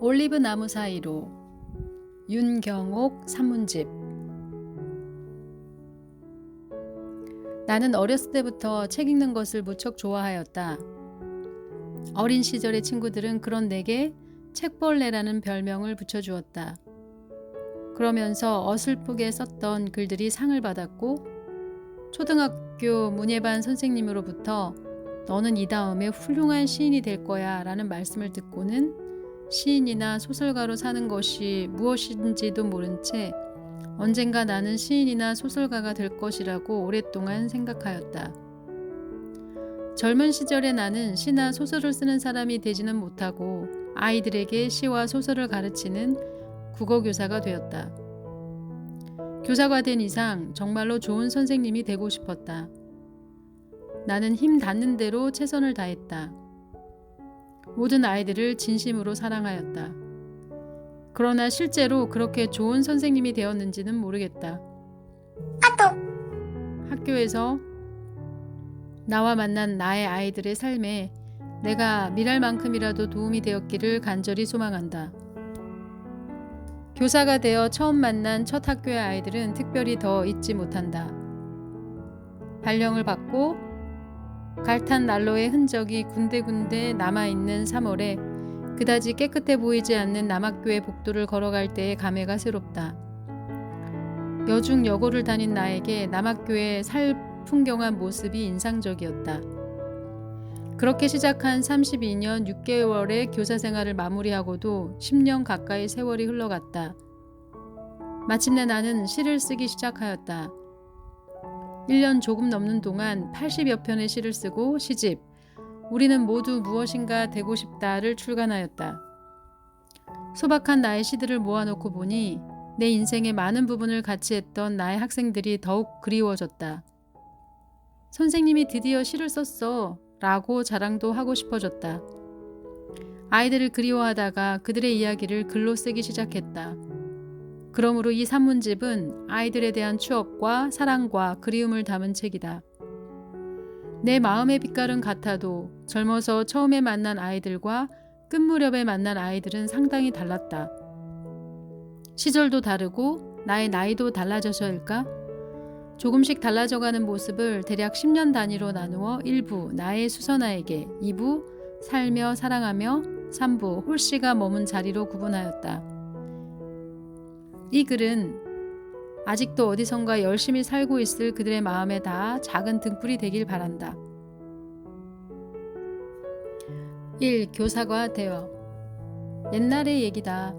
올리브 나무 사이로 윤경옥 산문집 나는 어렸을 때부터 책 읽는 것을 무척 좋아하였다. 어린 시절의 친구들은 그런 내게 책벌레라는 별명을 붙여주었다. 그러면서 어슬프게 썼던 글들이 상을 받았고 초등학교 문예반 선생님으로부터 너는 이 다음에 훌륭한 시인이 될 거야 라는 말씀을 듣고는 시인이나 소설가로 사는 것이 무엇인지도 모른 채 언젠가 나는 시인이나 소설가가 될 것이라고 오랫동안 생각하였다. 젊은 시절에 나는 시나 소설을 쓰는 사람이 되지는 못하고 아이들에게 시와 소설을 가르치는 국어교사가 되었다. 교사가 된 이상 정말로 좋은 선생님이 되고 싶었다. 나는 힘 닿는 대로 최선을 다했다. 모든 아이들을 진심으로 사랑하였다. 그러나 실제로 그렇게 좋은 선생님이 되었는지는 모르겠다. 학교에서 나와 만난 나의 아이들의 삶에 내가 미랄 만큼이라도 도움이 되었기를 간절히 소망한다. 교사가 되어 처음 만난 첫 학교의 아이들은 특별히 더 잊지 못한다. 발령을 받고 갈탄 난로의 흔적이 군데군데 남아있는 3월에 그다지 깨끗해 보이지 않는 남학교의 복도를 걸어갈 때의 감회가 새롭다. 여중 여고를 다닌 나에게 남학교의 살 풍경한 모습이 인상적이었다. 그렇게 시작한 32년 6개월의 교사 생활을 마무리하고도 10년 가까이 세월이 흘러갔다. 마침내 나는 시를 쓰기 시작하였다. 1년 조금 넘는 동안 80여 편의 시를 쓰고 시집 우리는 모두 무엇인가 되고 싶다를 출간하였다. 소박한 나의 시들을 모아놓고 보니 내 인생의 많은 부분을 같이 했던 나의 학생들이 더욱 그리워졌다. 선생님이 드디어 시를 썼어 라고 자랑도 하고 싶어졌다. 아이들을 그리워하다가 그들의 이야기를 글로 쓰기 시작했다. 그러므로 이 산문집은 아이들에 대한 추억과 사랑과 그리움을 담은 책이다. 내 마음의 빛깔은 같아도 젊어서 처음에 만난 아이들과 끝 무렵에 만난 아이들은 상당히 달랐다. 시절도 다르고 나의 나이도 달라져서일까? 조금씩 달라져가는 모습을 대략 10년 단위로 나누어 1부 나의 수선아에게, 2부 살며 사랑하며, 3부 홀씨가 머문 자리로 구분하였다. 이 글은 아직도 어디선가 열심히 살고 있을 그들의 마음에 다 작은 등불이 되길 바란다. 1. 교사과 대화 옛날의 얘기다.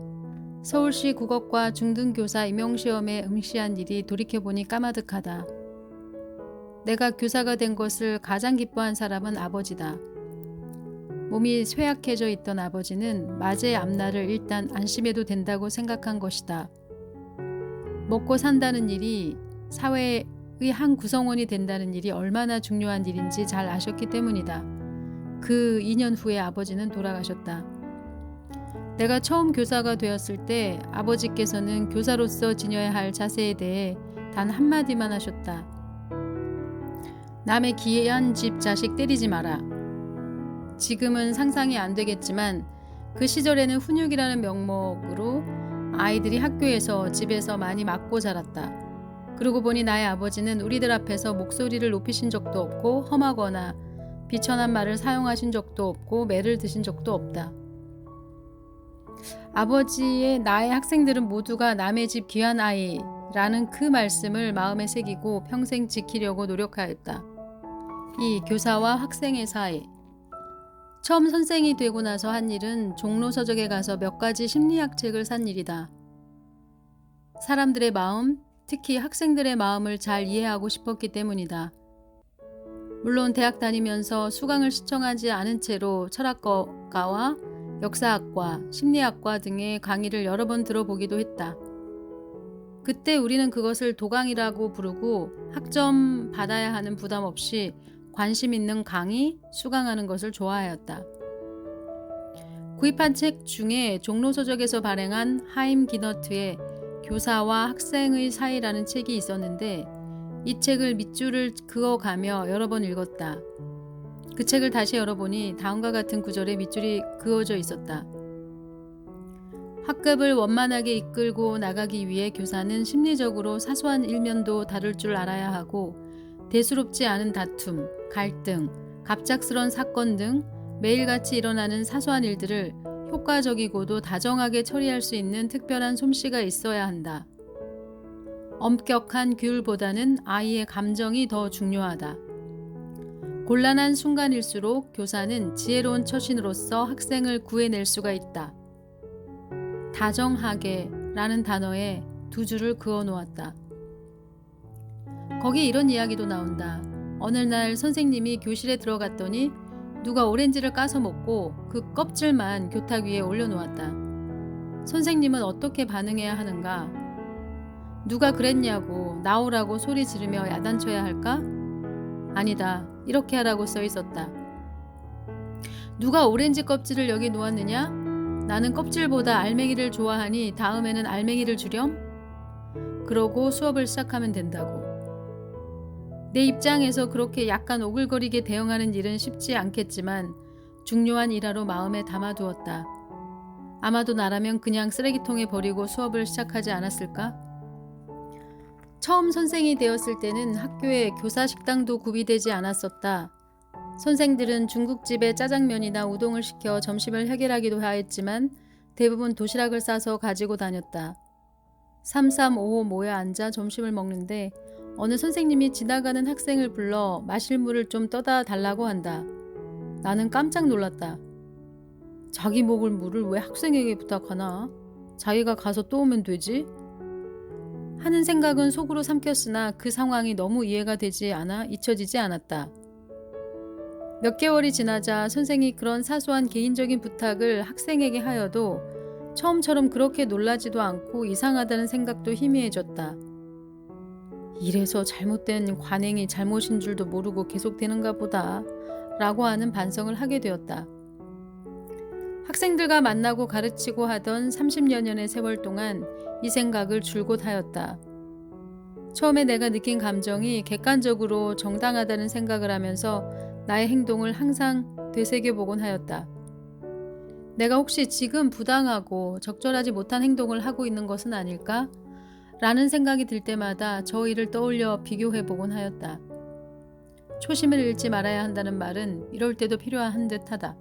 서울시 국어과 중등교사 임용시험에 응시한 일이 돌이켜보니 까마득하다. 내가 교사가 된 것을 가장 기뻐한 사람은 아버지다. 몸이 쇠약해져 있던 아버지는 맞의 앞날을 일단 안심해도 된다고 생각한 것이다. 먹고 산다는 일이 사회의 한 구성원이 된다는 일이 얼마나 중요한 일인지 잘 아셨기 때문이다. 그 2년 후에 아버지는 돌아가셨다. 내가 처음 교사가 되었을 때 아버지께서는 교사로서 지녀야 할 자세에 대해 단 한마디만 하셨다. 남의 귀한 집 자식 때리지 마라. 지금은 상상이 안 되겠지만 그 시절에는 훈육이라는 명목으로 아이들이 학교에서 집에서 많이 맞고 자랐다. 그러고 보니 나의 아버지는 우리들 앞에서 목소리를 높이신 적도 없고 험하거나 비천한 말을 사용하신 적도 없고 매를 드신 적도 없다. 아버지의 나의 학생들은 모두가 남의 집 귀한 아이라는 그 말씀을 마음에 새기고 평생 지키려고 노력하였다. 이 교사와 학생의 사이. 처음 선생이 되고 나서 한 일은 종로 서적에 가서 몇 가지 심리학 책을 산 일이다. 사람들의 마음, 특히 학생들의 마음을 잘 이해하고 싶었기 때문이다. 물론 대학 다니면서 수강을 시청하지 않은 채로 철학과와 역사학과, 심리학과 등의 강의를 여러 번 들어보기도 했다. 그때 우리는 그것을 도강이라고 부르고 학점 받아야 하는 부담 없이 관심 있는 강의, 수강하는 것을 좋아하였다. 구입한 책 중에 종로서적에서 발행한 하임 기너트의 교사와 학생의 사이라는 책이 있었는데 이 책을 밑줄을 그어가며 여러 번 읽었다. 그 책을 다시 열어보니 다음과 같은 구절에 밑줄이 그어져 있었다. 학급을 원만하게 이끌고 나가기 위해 교사는 심리적으로 사소한 일면도 다룰 줄 알아야 하고 대수롭지 않은 다툼, 갈등, 갑작스런 사건 등 매일같이 일어나는 사소한 일들을 효과적이고도 다정하게 처리할 수 있는 특별한 솜씨가 있어야 한다. 엄격한 규율보다는 아이의 감정이 더 중요하다. 곤란한 순간일수록 교사는 지혜로운 처신으로서 학생을 구해낼 수가 있다. 다정하게 라는 단어에 두 줄을 그어 놓았다. 거기 이런 이야기도 나온다. 어느 날 선생님이 교실에 들어갔더니 누가 오렌지를 까서 먹고 그 껍질만 교탁 위에 올려놓았다. 선생님은 어떻게 반응해야 하는가? 누가 그랬냐고 나오라고 소리 지르며 야단쳐야 할까? 아니다. 이렇게 하라고 써 있었다. 누가 오렌지 껍질을 여기 놓았느냐? 나는 껍질보다 알맹이를 좋아하니 다음에는 알맹이를 주렴? 그러고 수업을 시작하면 된다고. 내 입장에서 그렇게 약간 오글거리게 대응하는 일은 쉽지 않겠지만 중요한 일화로 마음에 담아두었다. 아마도 나라면 그냥 쓰레기통에 버리고 수업을 시작하지 않았을까? 처음 선생이 되었을 때는 학교에 교사 식당도 구비되지 않았었다. 선생들은 중국집에 짜장면이나 우동을 시켜 점심을 해결하기도 하였지만 대부분 도시락을 싸서 가지고 다녔다. 3355 모여 앉아 점심을 먹는데 어느 선생님이 지나가는 학생을 불러 마실 물을 좀 떠다 달라고 한다. 나는 깜짝 놀랐다. 자기 먹을 물을 왜 학생에게 부탁하나? 자기가 가서 또 오면 되지? 하는 생각은 속으로 삼켰으나 그 상황이 너무 이해가 되지 않아 잊혀지지 않았다. 몇 개월이 지나자 선생이 그런 사소한 개인적인 부탁을 학생에게 하여도 처음처럼 그렇게 놀라지도 않고 이상하다는 생각도 희미해졌다. 이래서 잘못된 관행이 잘못인 줄도 모르고 계속되는가 보다 라고 하는 반성을 하게 되었다. 학생들과 만나고 가르치고 하던 30여 년의 세월 동안 이 생각을 줄곧 하였다. 처음에 내가 느낀 감정이 객관적으로 정당하다는 생각을 하면서 나의 행동을 항상 되새겨보곤 하였다. 내가 혹시 지금 부당하고 적절하지 못한 행동을 하고 있는 것은 아닐까? 라는 생각이 들 때마다 저 일을 떠올려 비교해 보곤 하였다. 초심을 잃지 말아야 한다는 말은 이럴 때도 필요한 듯 하다.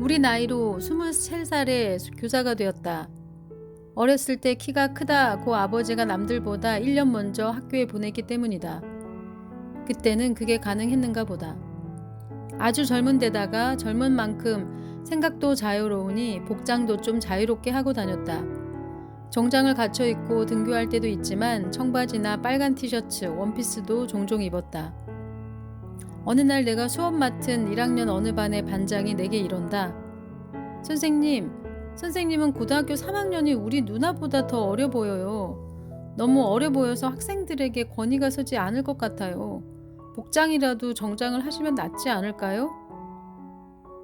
우리 나이로 23살에 교사가 되었다. 어렸을 때 키가 크다고 아버지가 남들보다 1년 먼저 학교에 보냈기 때문이다. 그때는 그게 가능했는가 보다. 아주 젊은 데다가 젊은 만큼 생각도 자유로우니 복장도 좀 자유롭게 하고 다녔다. 정장을 갖춰 입고 등교할 때도 있지만 청바지나 빨간 티셔츠, 원피스도 종종 입었다. 어느 날 내가 수업 맡은 1학년 어느 반의 반장이 내게 이런다. 선생님, 선생님은 고등학교 3학년이 우리 누나보다 더 어려 보여요. 너무 어려 보여서 학생들에게 권위가 서지 않을 것 같아요. 복장이라도 정장을 하시면 낫지 않을까요?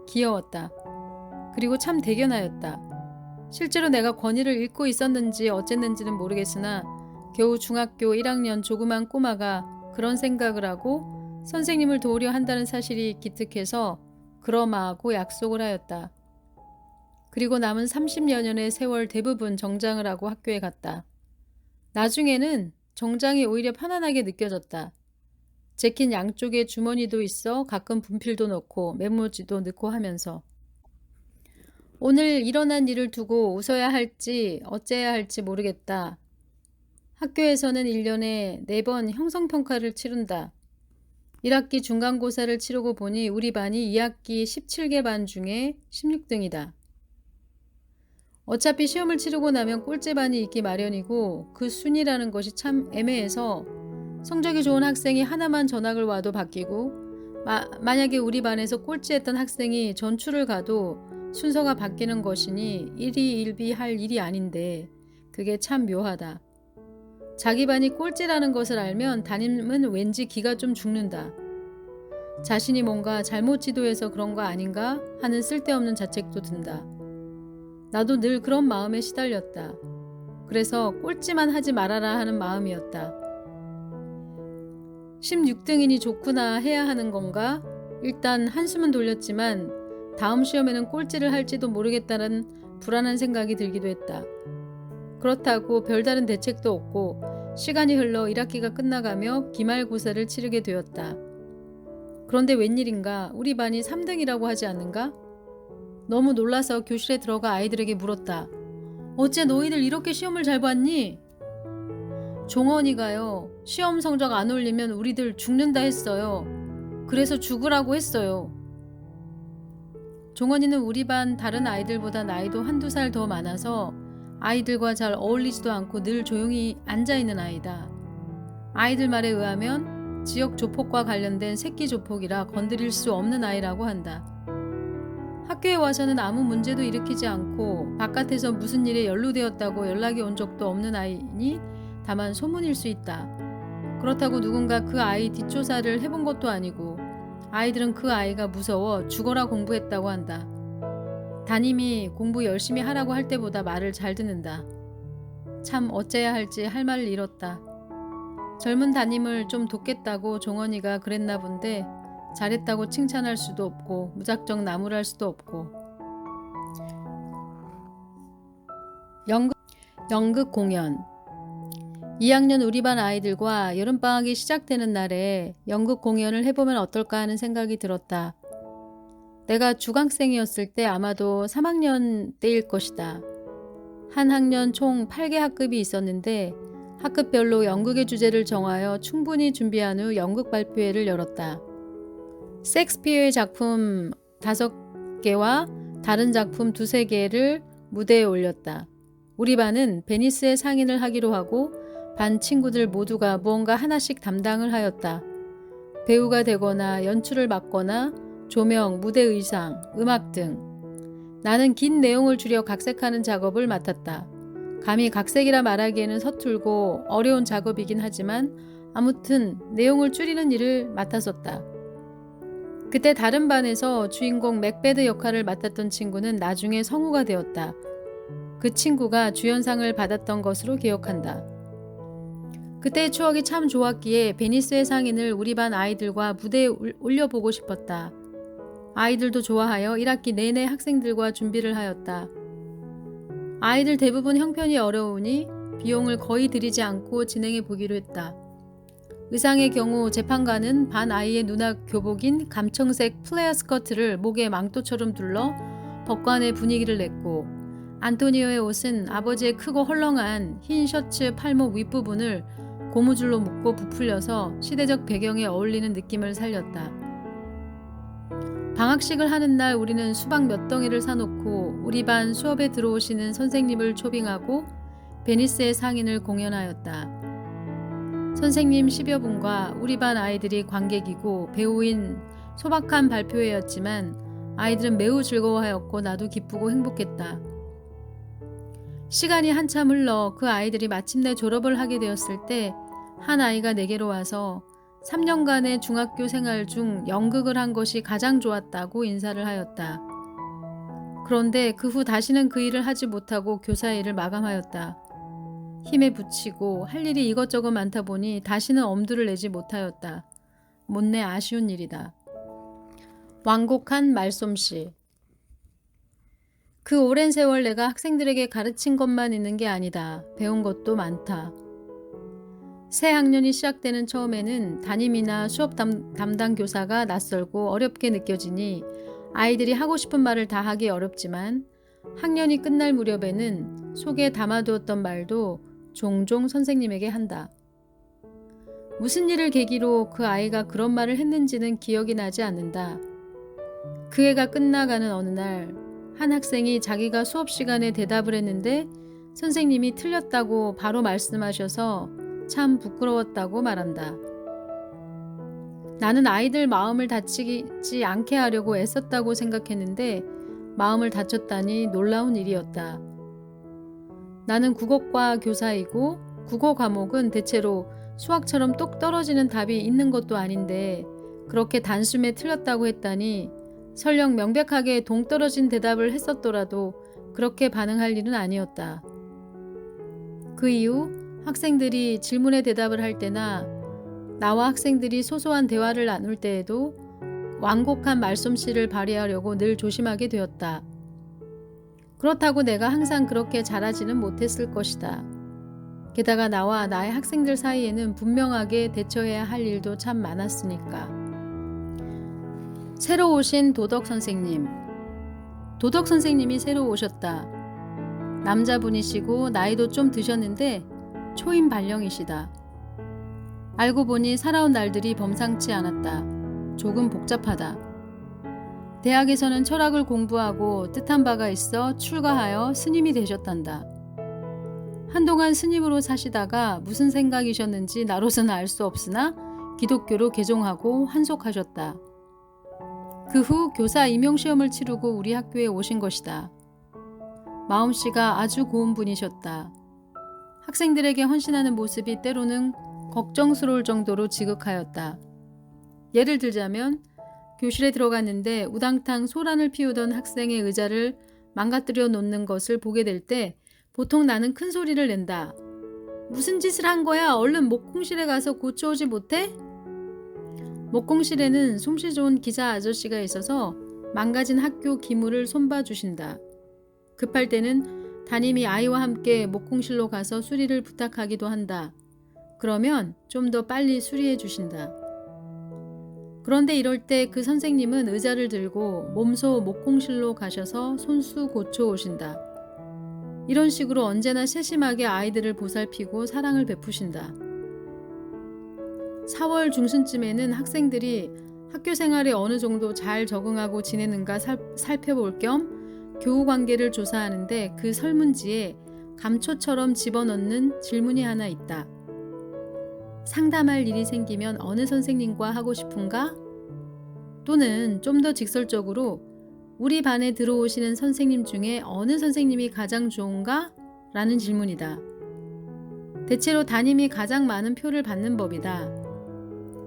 귀여웠다. 그리고 참 대견하였다. 실제로 내가 권위를 잃고 있었는지 어쨌는지는 모르겠으나 겨우 중학교 1학년 조그만 꼬마가 그런 생각을 하고 선생님을 도우려 한다는 사실이 기특해서 그러마하고 약속을 하였다. 그리고 남은 30여 년의 세월 대부분 정장을 하고 학교에 갔다. 나중에는 정장이 오히려 편안하게 느껴졌다. 제킨 양쪽에 주머니도 있어 가끔 분필도 넣고 메모지도 넣고 하면서 오늘 일어난 일을 두고 웃어야 할지 어째야 할지 모르겠다. 학교에서는 1년에 4번 형성평가를 치른다. 1학기 중간고사를 치르고 보니 우리 반이 2학기 17개 반 중에 16등이다. 어차피 시험을 치르고 나면 꼴찌반이 있기 마련이고 그 순위라는 것이 참 애매해서 성적이 좋은 학생이 하나만 전학을 와도 바뀌고 마, 만약에 우리 반에서 꼴찌했던 학생이 전출을 가도 순서가 바뀌는 것이니 일희일비할 일이 아닌데 그게 참 묘하다. 자기 반이 꼴찌라는 것을 알면 담임은 왠지 기가 좀 죽는다. 자신이 뭔가 잘못 지도해서 그런 거 아닌가 하는 쓸데없는 자책도 든다. 나도 늘 그런 마음에 시달렸다. 그래서 꼴찌만 하지 말아라 하는 마음이었다. 16등이니 좋구나 해야 하는 건가? 일단 한숨은 돌렸지만 다음 시험에는 꼴찌를 할지도 모르겠다는 불안한 생각이 들기도 했다. 그렇다고 별다른 대책도 없고 시간이 흘러 1학기가 끝나가며 기말고사를 치르게 되었다. 그런데 웬일인가 우리 반이 3등이라고 하지 않는가? 너무 놀라서 교실에 들어가 아이들에게 물었다. 어째 너희들 이렇게 시험을 잘 봤니? 종원이가요. 시험 성적 안 올리면 우리들 죽는다 했어요. 그래서 죽으라고 했어요. 종원이는 우리 반 다른 아이들보다 나이도 한두 살 더 많아서 아이들과 잘 어울리지도 않고 늘 조용히 앉아 있는 아이다. 아이들 말에 의하면 지역 조폭과 관련된 새끼 조폭이라 건드릴 수 없는 아이라고 한다. 학교에 와서는 아무 문제도 일으키지 않고 바깥에서 무슨 일에 연루되었다고 연락이 온 적도 없는 아이니 다만 소문일 수 있다. 그렇다고 누군가 그 아이 뒷조사를 해본 것도 아니고 아이들은 그 아이가 무서워 죽어라 공부했다고 한다. 담임이 공부 열심히 하라고 할 때보다 말을 잘 듣는다. 참 어째야 할지 할 말을 잃었다. 젊은 담임을 좀 돕겠다고 종원이가 그랬나 본데 잘했다고 칭찬할 수도 없고 무작정 나무랄 수도 없고 연극, 연극 공연 2학년 우리 반 아이들과 여름방학이 시작되는 날에 연극 공연을 해보면 어떨까 하는 생각이 들었다. 내가 중학생이었을 때 아마도 3학년 때일 것이다. 한 학년 총 8개 학급이 있었는데 학급별로 연극의 주제를 정하여 충분히 준비한 후 연극 발표회를 열었다. 섹스피어의 작품 5개와 다른 작품 2, 3개를 무대에 올렸다. 우리 반은 베니스의 상인을 하기로 하고 반 친구들 모두가 무언가 하나씩 담당을 하였다. 배우가 되거나 연출을 맡거나 조명, 무대 의상, 음악 등. 나는 긴 내용을 줄여 각색하는 작업을 맡았다. 감히 각색이라 말하기에는 서툴고 어려운 작업이긴 하지만 아무튼 내용을 줄이는 일을 맡았었다. 그때 다른 반에서 주인공 맥베드 역할을 맡았던 친구는 나중에 성우가 되었다. 그 친구가 주연상을 받았던 것으로 기억한다. 그때의 추억이 참 좋았기에 베니스의 상인을 우리 반 아이들과 무대에 올려보고 싶었다. 아이들도 좋아하여 1학기 내내 학생들과 준비를 하였다. 아이들 대부분 형편이 어려우니 비용을 거의 들이지 않고 진행해 보기로 했다. 의상의 경우 재판관은 반 아이의 누나 교복인 감청색 플레어 스커트를 목에 망토처럼 둘러 법관의 분위기를 냈고 안토니오의 옷은 아버지의 크고 헐렁한 흰 셔츠 팔목 윗부분을 고무줄로 묶고 부풀려서 시대적 배경에 어울리는 느낌을 살렸다. 방학식을 하는 날 우리는 수박 몇 덩이를 사놓고 우리 반 수업에 들어오시는 선생님을 초빙하고 베니스의 상인을 공연하였다. 선생님 10여 분과 우리 반 아이들이 관객이고 배우인 소박한 발표회였지만 아이들은 매우 즐거워하였고 나도 기쁘고 행복했다. 시간이 한참 흘러 그 아이들이 마침내 졸업을 하게 되었을 때 한 아이가 내게로 와서 3년간의 중학교 생활 중 연극을 한 것이 가장 좋았다고 인사를 하였다. 그런데 그 후 다시는 그 일을 하지 못하고 교사 일을 마감하였다. 힘에 부치고 할 일이 이것저것 많다 보니 다시는 엄두를 내지 못하였다. 못내 아쉬운 일이다. 완곡한 말솜씨. 그 오랜 세월 내가 학생들에게 가르친 것만 있는 게 아니다. 배운 것도 많다. 새 학년이 시작되는 처음에는 담임이나 수업 담, 담당 교사가 낯설고 어렵게 느껴지니 아이들이 하고 싶은 말을 다 하기 어렵지만 학년이 끝날 무렵에는 속에 담아두었던 말도 종종 선생님에게 한다. 무슨 일을 계기로 그 아이가 그런 말을 했는지는 기억이 나지 않는다. 그 해가 끝나가는 어느 날 한 학생이 자기가 수업 시간에 대답을 했는데 선생님이 틀렸다고 바로 말씀하셔서 참 부끄러웠다고 말한다. 나는 아이들 마음을 다치지 않게 하려고 애썼다고 생각했는데 마음을 다쳤다니 놀라운 일이었다. 나는 국어과 교사이고 국어 과목은 대체로 수학처럼 똑 떨어지는 답이 있는 것도 아닌데 그렇게 단숨에 틀렸다고 했다니 설령 명백하게 동떨어진 대답을 했었더라도 그렇게 반응할 일은 아니었다. 그 이후 학생들이 질문에 대답을 할 때나 나와 학생들이 소소한 대화를 나눌 때에도 완곡한 말솜씨를 발휘하려고 늘 조심하게 되었다. 그렇다고 내가 항상 그렇게 잘하지는 못했을 것이다. 게다가 나와 나의 학생들 사이에는 분명하게 대처해야 할 일도 참 많았으니까. 새로 오신 도덕 선생님. 도덕 선생님이 새로 오셨다. 남자분이시고 나이도 좀 드셨는데 초임 발령이시다. 알고 보니 살아온 날들이 범상치 않았다. 조금 복잡하다. 대학에서는 철학을 공부하고 뜻한 바가 있어 출가하여 스님이 되셨단다. 한동안 스님으로 사시다가 무슨 생각이셨는지 나로서는 알 수 없으나 기독교로 개종하고 환속하셨다. 그 후 교사 임용시험을 치르고 우리 학교에 오신 것이다. 마음 씨가 아주 고운 분이셨다. 학생들에게 헌신하는 모습이 때로는 걱정스러울 정도로 지극하였다. 예를 들자면 교실에 들어갔는데 우당탕 소란을 피우던 학생의 의자를 망가뜨려 놓는 것을 보게 될 때 보통 나는 큰 소리를 낸다. 무슨 짓을 한 거야? 얼른 목공실에 가서 고쳐오지 못해? 목공실에는 솜씨 좋은 기사 아저씨가 있어서 망가진 학교 기물을 손봐 주신다. 급할 때는 담임이 아이와 함께 목공실로 가서 수리를 부탁하기도 한다. 그러면 좀 더 빨리 수리해 주신다. 그런데 이럴 때 그 선생님은 의자를 들고 몸소 목공실로 가셔서 손수 고쳐 오신다. 이런 식으로 언제나 세심하게 아이들을 보살피고 사랑을 베푸신다. 4월 중순쯤에는 학생들이 학교 생활에 어느 정도 잘 적응하고 지내는가 살, 살펴볼 겸 교우 관계를 조사하는데 그 설문지에 감초처럼 집어넣는 질문이 하나 있다. 상담할 일이 생기면 어느 선생님과 하고 싶은가? 또는 좀 더 직설적으로 우리 반에 들어오시는 선생님 중에 어느 선생님이 가장 좋은가? 라는 질문이다. 대체로 담임이 가장 많은 표를 받는 법이다.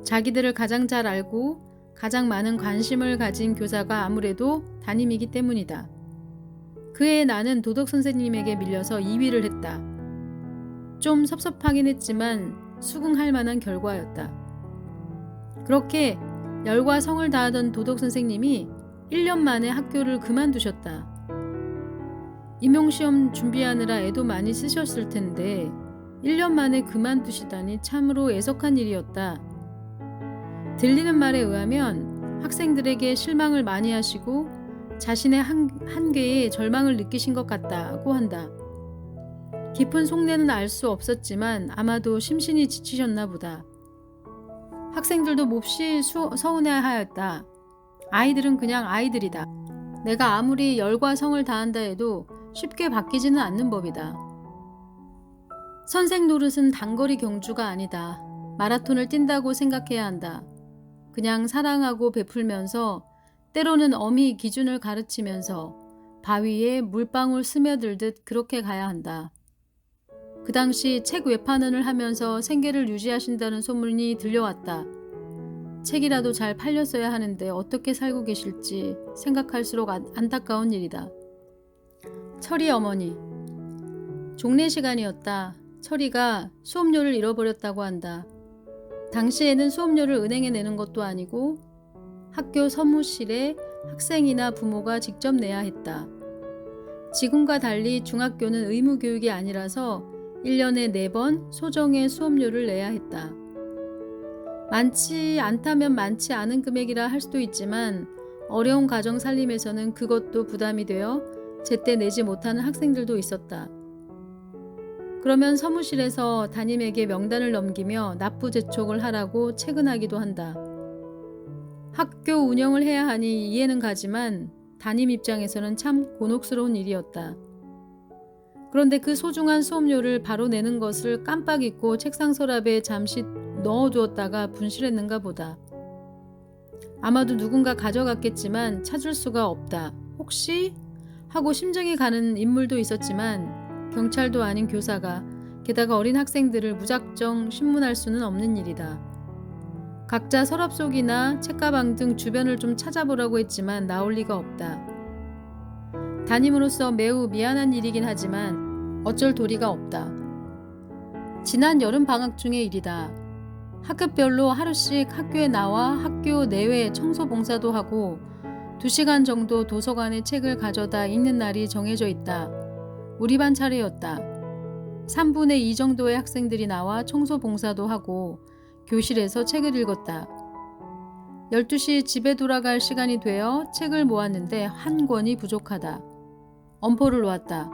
자기들을 가장 잘 알고 가장 많은 관심을 가진 교사가 아무래도 담임이기 때문이다. 그해 나는 도덕 선생님에게 밀려서 2위를 했다. 좀 섭섭하긴 했지만 수긍할 만한 결과였다. 그렇게 열과 성을 다하던 도덕 선생님이 1년 만에 학교를 그만두셨다. 임용시험 준비하느라 애도 많이 쓰셨을 텐데 1년 만에 그만두시다니 참으로 애석한 일이었다. 들리는 말에 의하면 학생들에게 실망을 많이 하시고 자신의 한, 한계에 절망을 느끼신 것 같다고 한다. 깊은 속내는 알 수 없었지만 아마도 심신이 지치셨나 보다. 학생들도 몹시 수, 서운해하였다. 아이들은 그냥 아이들이다. 내가 아무리 열과 성을 다한다 해도 쉽게 바뀌지는 않는 법이다. 선생 노릇은 단거리 경주가 아니다. 마라톤을 뛴다고 생각해야 한다. 그냥 사랑하고 베풀면서 때로는 어미 기준을 가르치면서 바위에 물방울 스며들듯 그렇게 가야 한다. 그 당시 책 외판원을 하면서 생계를 유지하신다는 소문이 들려왔다. 책이라도 잘 팔렸어야 하는데 어떻게 살고 계실지 생각할수록 안, 안타까운 일이다. 철이 어머니. 종례 시간이었다. 철이가 수업료를 잃어버렸다고 한다. 당시에는 수업료를 은행에 내는 것도 아니고 학교 서무실에 학생이나 부모가 직접 내야 했다. 지금과 달리 중학교는 의무 교육이 아니라서 1년에 4번 소정의 수업료를 내야 했다. 많지 않다면 많지 않은 금액이라 할 수도 있지만 어려운 가정 살림에서는 그것도 부담이 되어 제때 내지 못하는 학생들도 있었다. 그러면 사무실에서 담임에게 명단을 넘기며 납부 재촉을 하라고 체근하기도 한다. 학교 운영을 해야 하니 이해는 가지만 담임 입장에서는 참 곤혹스러운 일이었다. 그런데 그 소중한 수업료를 바로 내는 것을 깜빡 잊고 책상 서랍에 잠시 넣어두었다가 분실했는가 보다. 아마도 누군가 가져갔겠지만 찾을 수가 없다. 혹시? 하고 심정이 가는 인물도 있었지만 경찰도 아닌 교사가 게다가 어린 학생들을 무작정 신문할 수는 없는 일이다. 각자 서랍 속이나 책가방 등 주변을 좀 찾아보라고 했지만 나올 리가 없다. 담임으로서 매우 미안한 일이긴 하지만 어쩔 도리가 없다. 지난 여름 방학 중의 일이다. 학급별로 하루씩 학교에 나와 학교 내외 청소 봉사도 하고 2시간 정도 도서관에 책을 가져다 읽는 날이 정해져 있다. 우리 반 차례였다. 3분의 2 정도의 학생들이 나와 청소 봉사도 하고 교실에서 책을 읽었다. 12시 집에 돌아갈 시간이 되어 책을 모았는데 한 권이 부족하다. 엄포를 놓았다.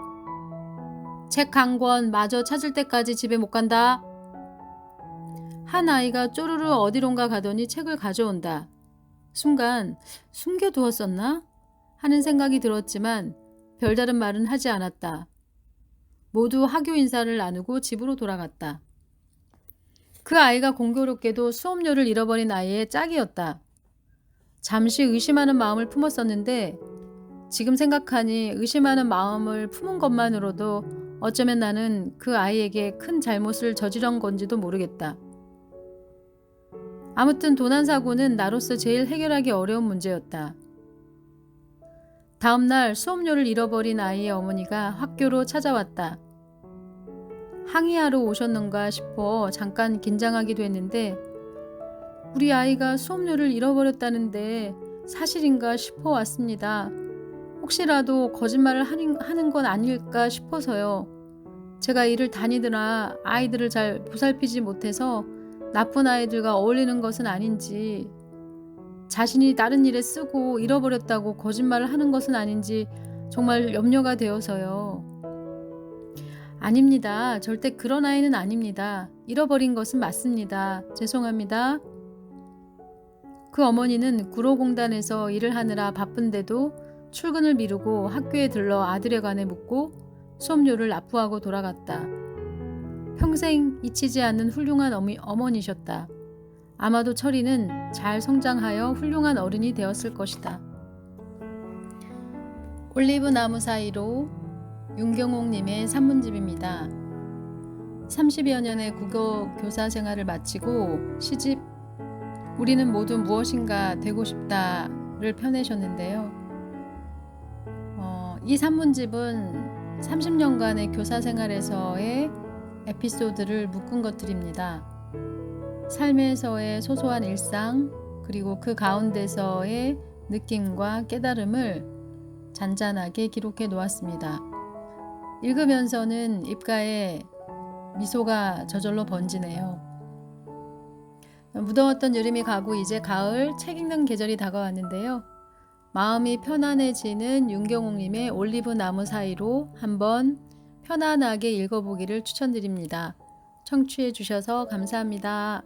책 한 권 마저 찾을 때까지 집에 못 간다. 한 아이가 쪼르르 어디론가 가더니 책을 가져온다. 순간 숨겨두었었나? 하는 생각이 들었지만 별다른 말은 하지 않았다. 모두 학교 인사를 나누고 집으로 돌아갔다. 그 아이가 공교롭게도 수업료를 잃어버린 아이의 짝이었다. 잠시 의심하는 마음을 품었었는데 지금 생각하니 의심하는 마음을 품은 것만으로도 어쩌면 나는 그 아이에게 큰 잘못을 저지른 건지도 모르겠다. 아무튼 도난 사고는 나로서 제일 해결하기 어려운 문제였다. 다음 날 수업료를 잃어버린 아이의 어머니가 학교로 찾아왔다. 항의하러 오셨는가 싶어 잠깐 긴장하기도 했는데 우리 아이가 수업료를 잃어버렸다는데 사실인가 싶어 왔습니다. 혹시라도 거짓말을 하는- 건 아닐까 싶어서요. 제가 일을 다니느라 아이들을 잘 보살피지 못해서 나쁜 아이들과 어울리는 것은 아닌지 자신이 다른 일에 쓰고 잃어버렸다고 거짓말을 하는 것은 아닌지 정말 염려가 되어서요. 아닙니다. 절대 그런 아이는 아닙니다. 잃어버린 것은 맞습니다. 죄송합니다. 그 어머니는 구로공단에서 일을 하느라 바쁜데도 출근을 미루고 학교에 들러 아들에 관해 묻고 수업료를 납부하고 돌아갔다. 평생 잊히지 않는 훌륭한 어미, 어머니셨다. 아마도 철이는 잘 성장하여 훌륭한 어른이 되었을 것이다. 올리브 나무 사이로 윤경옥님의 산문집입니다. 30여 년의 국어 교사 생활을 마치고 시집 우리는 모두 무엇인가 되고 싶다를 펴내셨는데요. 어, 이 산문집은 30년간의 교사 생활에서의 에피소드를 묶은 것들입니다. 삶에서의 소소한 일상, 그리고 그 가운데서의 느낌과 깨달음을 잔잔하게 기록해 놓았습니다. 읽으면서는 입가에 미소가 저절로 번지네요. 무더웠던 여름이 가고 이제 가을 책 읽는 계절이 다가왔는데요. 마음이 편안해지는 윤경옥님의 올리브 나무 사이로 한번 편안하게 읽어보기를 추천드립니다. 청취해 주셔서 감사합니다.